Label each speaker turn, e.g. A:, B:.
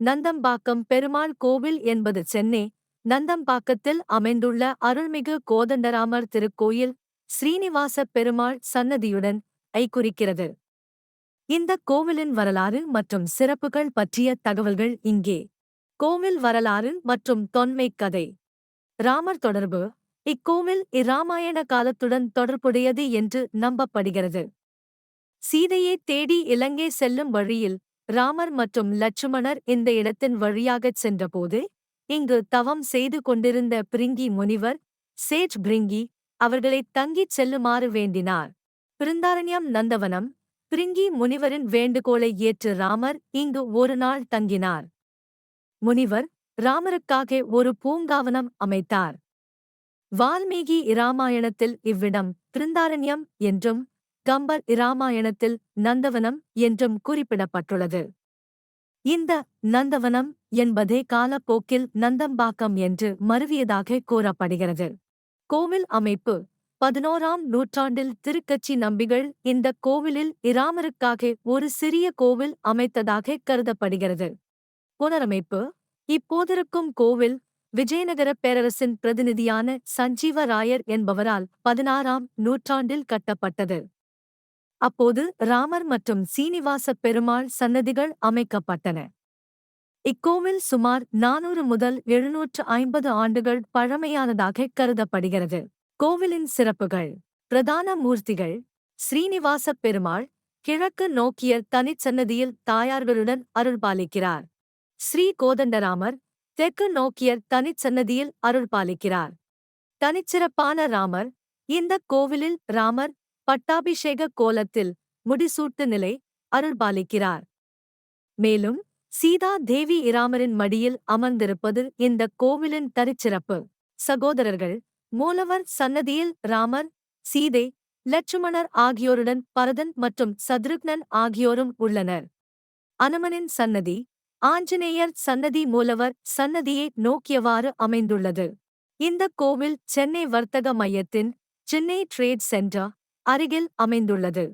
A: நந்தம்பாக்கம் பெருமாள் கோவில் என்பது சென்னை நந்தம்பாக்கத்தில் அமைந்துள்ள அருள்மிகு கோதண்டராமர் திருக்கோயில் ஸ்ரீனிவாச பெருமாள் சன்னதியுடன் ஐ குறிக்கிறது இந்த கோவிலின் வரலாறு மற்றும் சிறப்புகள் பற்றிய தகவல்கள் இங்கே. கோவில் வரலாறு மற்றும் தொன்மைக் கதை. ராமர் தொடர்பு. இக்கோவில் இராமாயண காலத்துடன் தொடர்புடையது என்று நம்பப்படுகிறது. சீதையை தேடி இலங்கை செல்லும் வழியில் ராமர் மற்றும் லட்சுமணர் இந்த இடத்தின் வழியாகச் சென்றபோது இங்கு தவம் செய்து கொண்டிருந்த பிரிங்கி முனிவர் சேஜ் பிரிங்கி அவர்களை தங்கிச் செல்லுமாறு வேண்டினார். பிருந்தாரண்யம் நந்தவனம் பிரிங்கி முனிவரின் வேண்டுகோளை ஏற்று ராமர் இங்கு ஒரு நாள் தங்கினார். முனிவர் ராமருக்காக ஒரு பூங்காவனம் அமைத்தார். வால்மீகி இராமாயணத்தில் இவ்விடம் பிருந்தாரண்யம் என்றும் கம்பர் இராமாயணத்தில் நந்தவனம் என்றும் குறிப்பிடப்பட்டுள்ளது. இந்த நந்தவனம் என்பதே காலப்போக்கில் நந்தம்பாக்கம் என்று மருவியதாக கூறப்படுகிறது. கோவில் அமைப்பு பதினோராம் நூற்றாண்டில் திருக்கச்சி நம்பிகள் இந்த கோவிலில் இராமருக்காக ஒரு சிறிய கோவில் அமைத்ததாக கருதப்படுகிறது. புனரமைப்பு இப்போதிருக்கும் கோவில் விஜயநகர பேரரசின் பிரதிநிதியான சஞ்சீவராயர் என்பவரால் பதினாறாம் நூற்றாண்டில் கட்டப்பட்டது. அப்போது ராமர் மற்றும் சீனிவாச பெருமாள் சன்னதிகள் அமைக்கப்பட்டன. இக்கோவில் சுமார் நானூறு முதல் எழுநூற்று ஐம்பது ஆண்டுகள் பழமையானதாக கருதப்படுகிறது. கோவிலின் சிறப்புகள் பிரதான மூர்த்திகள் ஸ்ரீனிவாச பெருமாள் கிழக்கு நோக்கிய தனிச்சன்னதியில் தாயார்களுடன் அருள்பாலிக்கிறார். ஸ்ரீ கோதண்டராமர் தெற்கு நோக்கிய தனிச்சன்னதியில் அருள்பாலிக்கிறார். தனிச்சிறப்பான ராமர் இந்த கோவிலில் ராமர் பட்டாபிஷேக கோலத்தில் முடிசூட்டு நிலை அருள்பாலிக்கிறார். மேலும் சீதா தேவி இராமரின் மடியில் அமர்ந்திருப்பது இந்த கோவிலின் தரிச்சிறப்பு. சகோதரர்கள் மூலவர் சன்னதியில் ராமர் சீதை லட்சுமணர் ஆகியோருடன் பரதன் மற்றும் சத்ருக்னன் ஆகியோரும் உள்ளனர். அனுமனின் சன்னதி ஆஞ்சநேயர் சன்னதி மூலவர் சன்னதியை நோக்கியவாறு அமைந்துள்ளது. இந்த கோவில் சென்னை வர்த்தக மையத்தின் சென்னை ட்ரேட் சென்டர் அருகில் அமைந்துள்ளது.